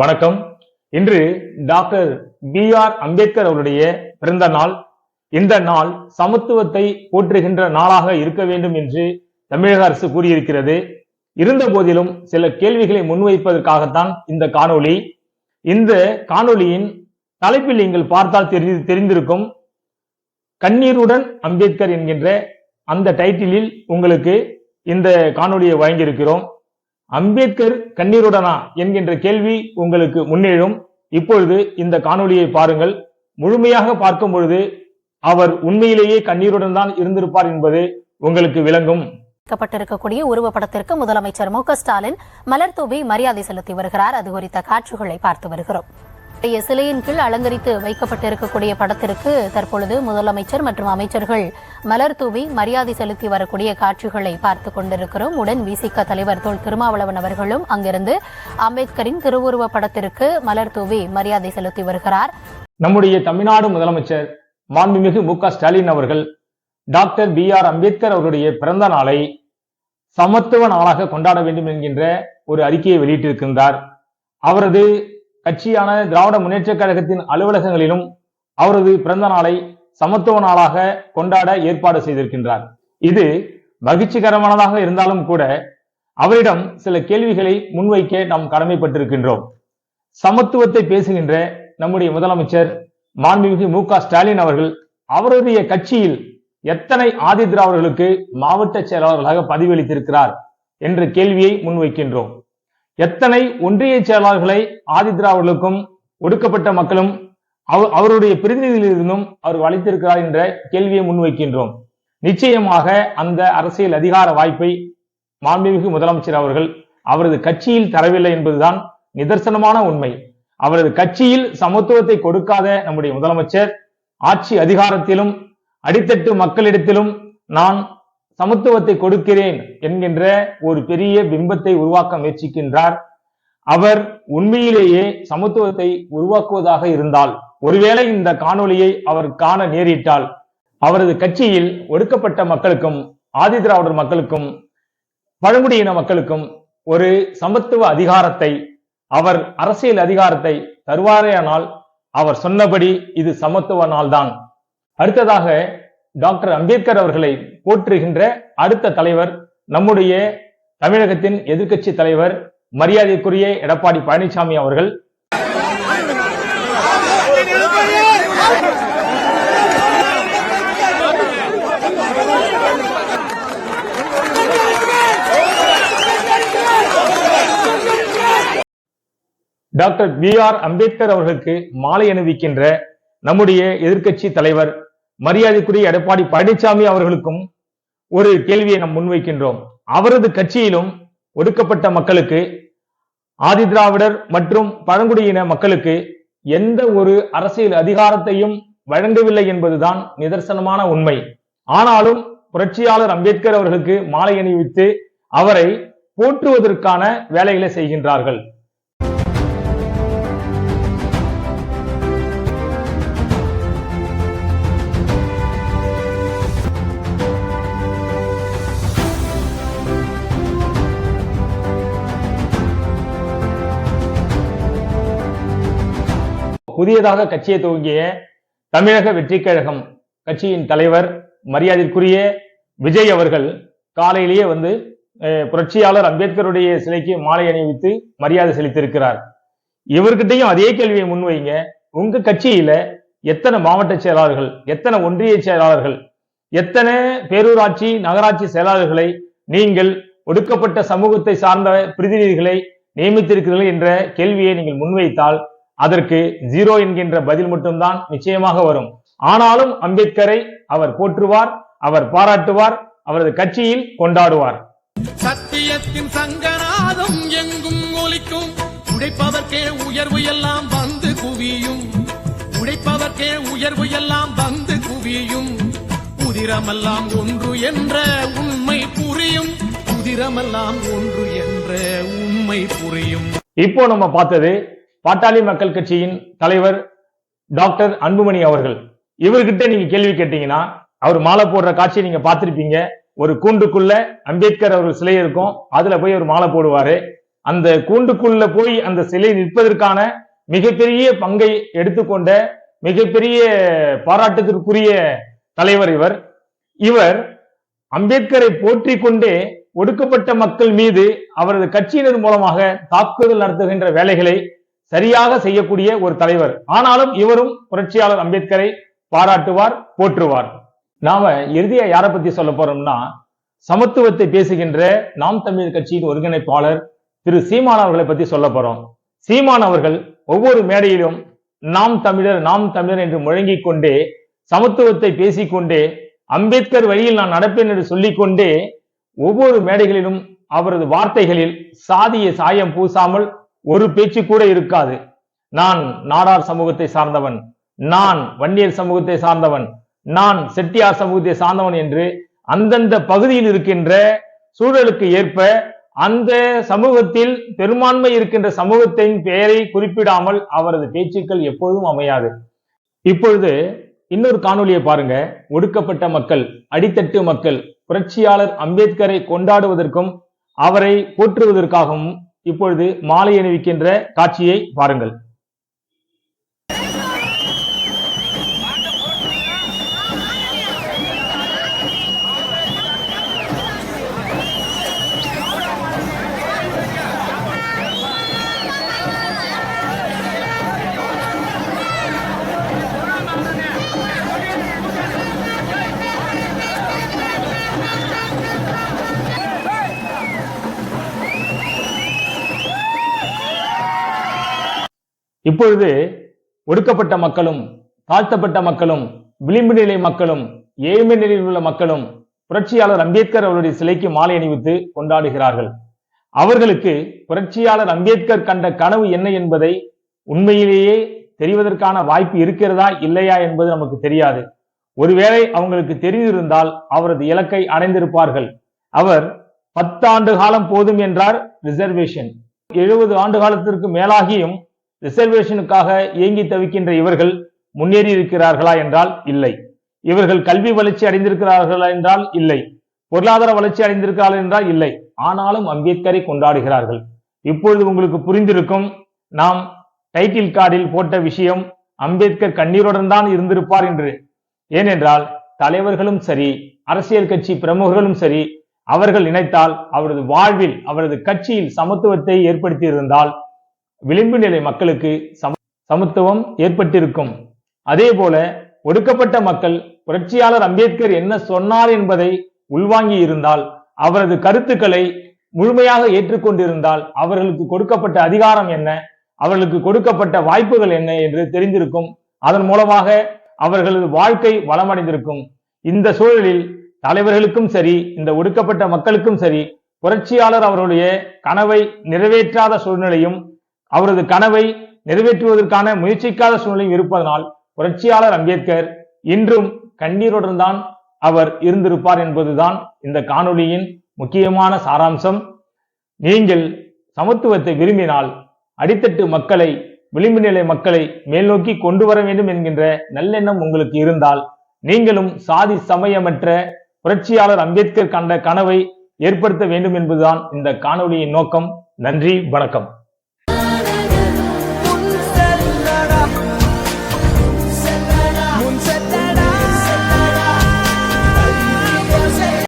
வணக்கம். இன்று doctor B R Ambedkar அவருடைய பிறந்த நாள். இந்த நாள் சமத்துவத்தை போற்றுகின்ற நாளாக இருக்க வேண்டும் என்று தமிழக அரசு கூறியிருக்கிறது. இருந்த போதிலும் சில கேள்விகளை முன்வைப்பதற்காகத்தான் இந்த காணொளி. இந்த காணொளியின் தலைப்பில் நீங்கள் பார்த்தால் தெரி தெரிந்திருக்கும் கண்ணீருடன் அம்பேத்கர் என்கின்ற அந்த டைட்டிலில் உங்களுக்கு இந்த காணொலியை வழங்கியிருக்கிறோம். அம்பேத்கர் கண்ணீருடனா என்கின்ற கேள்வி உங்களுக்கு முன்னேழும். இப்பொழுது இந்த காணொளியை பாருங்கள். முழுமையாக பார்க்கும் பொழுது அவர் உண்மையிலேயே கண்ணீருடன் தான் இருந்திருப்பார் என்பது உங்களுக்கு விளங்கும். வைக்கப்பட்டிருக்கக்கூடிய உருவப்படத்திற்கு முதலமைச்சர் மு க ஸ்டாலின் மலர் தூவி மரியாதை செலுத்தி வருகிறார். அது குறித்த காட்சிகளை பார்த்து வருகிறோம். இன்றைய சிலையின் கீழ் அலங்கரித்து வைக்கப்பட்டிருக்கக்கூடிய படத்திற்கு தற்பொழுது முதலமைச்சர் மற்றும் அமைச்சர்கள் மலர் தூவி மரியாதை செலுத்தி வரக்கூடிய காட்சிகளை பார்த்து கொண்டிருக்கிறோம். உடன் விசிக தலைவர் தொல் திருமாவளவன் அவர்களும் அங்கிருந்து அம்பேத்கரின் திருவுருவ படத்திற்கு மலர் தூவி மரியாதை செலுத்தி வருகிறார். நம்முடைய தமிழ்நாடு முதலமைச்சர் மாண்புமிகு மு க ஸ்டாலின் அவர்கள் டாக்டர் பி ஆர் அம்பேத்கர் அவருடைய பிறந்த நாளை சமத்துவ நாளாக கொண்டாட வேண்டும் என்கின்ற ஒரு அறிக்கையை வெளியிட்டிருக்கின்றார். அவரது கட்சியான திராவிட முன்னேற்ற கழகத்தின் அலுவலகங்களிலும் அவரது பிறந்த நாளை சமத்துவ நாளாக கொண்டாட ஏற்பாடு செய்திருக்கின்றார். இது மகிழ்ச்சிகரமானதாக இருந்தாலும் கூட அவரிடம் சில கேள்விகளை முன்வைக்க நாம் கடமைப்பட்டிருக்கின்றோம். சமத்துவத்தை பேசுகின்ற நம்முடைய முதலமைச்சர் மாண்புமிகு மு க ஸ்டாலின் அவர்கள் அவருடைய கட்சியில் எத்தனை ஆதி திராவிடர்களுக்கு மாவட்ட செயலாளர்களாக பதவியளித்திருக்கிறார் என்ற கேள்வியை முன்வைக்கின்றோம். எத்தனை ஒன்றிய செயலாளர்களை ஆதிதிராவிடர்களுக்கும் ஒடுக்கப்பட்ட மக்களும் அவ- அவருடைய பிரதிநிதிகளிலிருந்தும் அவர் அளித்திருக்கிறார் என்ற கேள்வியை முன்வைக்கின்றோம். நிச்சயமாக அந்த அரசியல் அதிகார வாய்ப்பை மாண்புமிகு முதலமைச்சர் அவர்கள் அவரது கட்சியில் தரவில்லை என்பதுதான் நிதர்சனமான உண்மை. அவரது கட்சியில் சமத்துவத்தை கொடுக்காத நம்முடைய முதலமைச்சர் ஆட்சி அதிகாரத்திலும் அடித்தட்டு மக்களிடத்திலும் நான் சமத்துவத்தை கொடுக்கிறேன் என்கின்ற ஒரு பெரிய பிம்பத்தை உருவாக்க முயற்சிக்கின்றார். அவர் உண்மையிலேயே சமத்துவத்தை உருவாக்குவதாக இருந்தால் ஒருவேளை இந்த காணொளியை அவர் காண நேரிட்டால் அவரது கட்சியில் ஒடுக்கப்பட்ட மக்களுக்கும் ஆதி திராவிடர் மக்களுக்கும் பழங்குடியின மக்களுக்கும் ஒரு சமத்துவ அதிகாரத்தை அவர் அரசியல் அதிகாரத்தை தருவாரேயானால் அவர் சொன்னபடி இது சமத்துவ நாள்தான். அடுத்ததாக டாக்டர் அம்பேத்கர் அவர்களை போற்றுகின்ற அடுத்த தலைவர் நம்முடைய தமிழகத்தின் எதிர்க்கட்சி தலைவர் மரியாதைக்குரிய எடப்பாடி பழனிசாமி அவர்கள். டாக்டர் பி ஆர் அம்பேத்கர் அவர்களுக்கு மாலை அணிவிக்கின்ற நம்முடைய எதிர்க்கட்சி தலைவர் மரியாதைக்குரிய எடப்பாடி பழனிசாமி அவர்களுக்கும் ஒரு கேள்வியை நாம் முன்வைக்கின்றோம். அவரது கட்சியிலும் ஒடுக்கப்பட்ட மக்களுக்கு ஆதி திராவிடர் மற்றும் பழங்குடியின மக்களுக்கு எந்த ஒரு அரசியல் அதிகாரத்தையும் வழங்கவில்லை என்பதுதான் நிதர்சனமான உண்மை. ஆனாலும் புரட்சியாளர் அம்பேத்கர் அவர்களுக்கு மாலை அணிவித்து அவரை போற்றுவதற்கான வேலைகளை செய்கின்றார்கள். புதியதாக கட்சியை துவங்கிய தமிழக வெற்றி கழகம் கட்சியின் தலைவர் மரியாதைக்குரிய விஜய் அவர்கள் காலையிலேயே வந்து புரட்சியாளர் அம்பேத்கருடைய சிலைக்கு மாலை அணிவித்து மரியாதை செலுத்தியிருக்கிறார். இவர்கிட்டயும் அதே கேள்வியை முன்வைங்க. உங்க கட்சியில எத்தனை மாவட்ட செயலாளர்கள் எத்தனை ஒன்றிய செயலாளர்கள் எத்தனை பேரூராட்சி நகராட்சி செயலாளர்களை நீங்கள் ஒடுக்கப்பட்ட சமூகத்தை சார்ந்த பிரதிநிதிகளை நியமித்திருக்கிறீர்கள் என்ற கேள்வியை நீங்கள் முன்வைத்தால் அதற்கு ஜீரோ என்கின்ற பதில் மட்டும்தான் நிச்சயமாக வரும். ஆனாலும் அம்பேத்கரை அவர் போற்றுவார் அவர் பாராட்டுவார் அவரது கட்சியில் கொண்டாடுவார். சத்தியத்தின் சங்கநாதம் எங்கும் ஒலிக்கும். உடைப்பதற்கே உயர்வு எல்லாம் வந்து குவியும். உடைப்பதற்கே உயர்வு எல்லாம் வந்து குவியும். உதிரமெல்லாம் ஒன்று என்ற உண்மை புரியும். உதிரமெல்லாம் ஒன்று என்ற உண்மை புரியும். இப்போ நம்ம பார்த்தது பாட்டாளி மக்கள் கட்சியின் தலைவர் டாக்டர் அன்புமணி அவர்கள். இவர்கிட்ட நீங்க கேள்வி கேட்டீங்கன்னா அவர் மாலை போடுற காட்சியை நீங்க பார்த்திருப்பீங்க. ஒரு கூண்டுக்குள்ள அம்பேத்கர் அவர் சிலை இருக்கும். அதுல போய் அவர் மாலை போடுவாரு. அந்த கூண்டுக்குள்ள போய் அந்த சிலை நிற்பதற்கான மிகப்பெரிய பங்கை எடுத்துக்கொண்ட மிகப்பெரிய பாராட்டத்திற்குரிய தலைவர் இவர். இவர் அம்பேத்கரை போற்றி கொண்டே ஒடுக்கப்பட்ட மக்கள் மீது அவரது கட்சியினர் மூலமாக தாக்குதல் நடத்துகின்ற வேலைகளை சரியாக செய்யக்கூடிய ஒரு தலைவர். ஆனாலும் இவரும் புரட்சியாளர் அம்பேத்கரை பாராட்டுவார் போற்றுவார். நாம இறுதியா யாரை பத்தி சொல்ல போறோம்னா சமத்துவத்தை பேசுகின்ற நாம் தமிழர் கட்சியின் ஒருங்கிணைப்பாளர் திரு சீமான் அவர்களை பத்தி சொல்ல போறோம். சீமான் அவர்கள் ஒவ்வொரு மேடையிலும் நாம் தமிழர் நாம் தமிழர் என்று முழங்கிக் கொண்டே சமத்துவத்தை பேசிக்கொண்டே அம்பேத்கர் வழியில் நான் நடப்பேன் என்று சொல்லிக்கொண்டே ஒவ்வொரு மேடைகளிலும் அவரது வார்த்தைகளில் சாதிய சாயம் பூசாமல் ஒரு பேச்சு கூட இருக்காது. நான் நாடார் சமூகத்தை சார்ந்தவன் நான் வன்னியர் சமூகத்தை சார்ந்தவன் நான் செட்டியார் சமூகத்தை சார்ந்தவன் என்று அந்தந்த பகுதியில் இருக்கின்ற சூழலுக்கு ஏற்ப அந்த சமூகத்தில் பெரும்பான்மை இருக்கின்ற சமூகத்தின் பெயரை குறிப்பிடாமல் அவரது பேச்சுக்கள் எப்போதும் அமையாது. இப்பொழுது இன்னொரு காணொலியை பாருங்க. ஒடுக்கப்பட்ட மக்கள் அடித்தட்டு மக்கள் புரட்சியாளர் அம்பேத்கரை கொண்டாடுவதற்கும் அவரை போற்றுவதற்காகவும் இப்பொழுது மாலை அணிவிக்கின்ற காட்சியை பாருங்கள். இப்பொழுது ஒடுக்கப்பட்ட மக்களும் தாழ்த்தப்பட்ட மக்களும் விளிம்பு நிலை மக்களும் ஏழ்மை நிலையில் உள்ள மக்களும் புரட்சியாளர் அம்பேத்கர் அவருடைய சிலைக்கு மாலை அணிவித்து கொண்டாடுகிறார்கள். அவர்களுக்கு புரட்சியாளர் அம்பேத்கர் கண்ட கனவு என்ன என்பதை உண்மையிலேயே தெரிவதற்கான வாய்ப்பு இருக்கிறதா இல்லையா என்பது நமக்கு தெரியாது. ஒருவேளை அவங்களுக்கு தெரிந்திருந்தால் அவரது இலக்கை அடைந்திருப்பார்கள். அவர் பத்தாண்டு காலம் போதும் என்றார் ரிசர்வேஷன். எழுபது ஆண்டு காலத்திற்கு மேலாகியும் ரிசர்வேஷனுக்காக ஏங்கி தவிக்கின்ற இவர்கள் முன்னேறி இருக்கிறார்களா என்றால் இல்லை. இவர்கள் கல்வி வளர்ச்சி அடைந்திருக்கிறார்களா என்றால் இல்லை. பொருளாதார வளர்ச்சி அடைந்திருக்கிறார்கள் என்றால் இல்லை. ஆனாலும் அம்பேத்கரை கொண்டாடுகிறார்கள். இப்பொழுது உங்களுக்கு புரிந்திருக்கும் நாம் டைட்டில் கார்டில் போட்ட விஷயம் அம்பேத்கர் கண்ணீருடன் தான் இருந்திருப்பார் என்று. ஏனென்றால் தலைவர்களும் சரி அரசியல் கட்சி பிரமுகர்களும் சரி அவர்கள் நினைத்தால் அவரது வாழ்வில் அவரது கட்சியில் சமத்துவத்தை ஏற்படுத்தி இருந்தால் விளிம்பு நிலை மக்களுக்கு சம சமத்துவம் ஏற்பட்டிருக்கும். அதே போல ஒடுக்கப்பட்ட மக்கள் புரட்சியாளர் அம்பேத்கர் என்ன சொன்னார் என்பதை உள்வாங்கி இருந்தால் அவரது கருத்துக்களை முழுமையாக ஏற்றுக்கொண்டிருந்தால் அவர்களுக்கு கொடுக்கப்பட்ட அதிகாரம் என்ன அவர்களுக்கு கொடுக்கப்பட்ட வாய்ப்புகள் என்ன என்று தெரிந்திருக்கும். அதன் மூலமாக அவர்களது வாழ்க்கை வளமடைந்திருக்கும். இந்த சூழலில் தலைவர்களுக்கும் சரி இந்த ஒடுக்கப்பட்ட மக்களுக்கும் சரி புரட்சியாளர் அவருடைய கனவை நிறைவேற்றாத சூழ்நிலையும் அவரது கனவை நிறைவேற்றுவதற்கான முயற்சிக்காத சூழ்நிலையும் இருப்பதனால் புரட்சியாளர் அம்பேத்கர் இன்றும் கண்ணீருடன் தான் அவர் இருந்திருப்பார் என்பதுதான் இந்த காணொளியின் முக்கியமான சாராம்சம். நீங்கள் சமத்துவத்தை விரும்பினால் அடித்தட்டு மக்களை விளிம்பு நிலை மக்களை மேல்நோக்கி கொண்டு வர வேண்டும் என்கின்ற நல்லெண்ணம் உங்களுக்கு இருந்தால் நீங்களும் சாதி சமயமற்ற புரட்சியாளர் அம்பேத்கர் கண்ட கனவை ஏற்படுத்த வேண்டும் என்பதுதான் இந்த காணொளியின் நோக்கம். நன்றி வணக்கம்.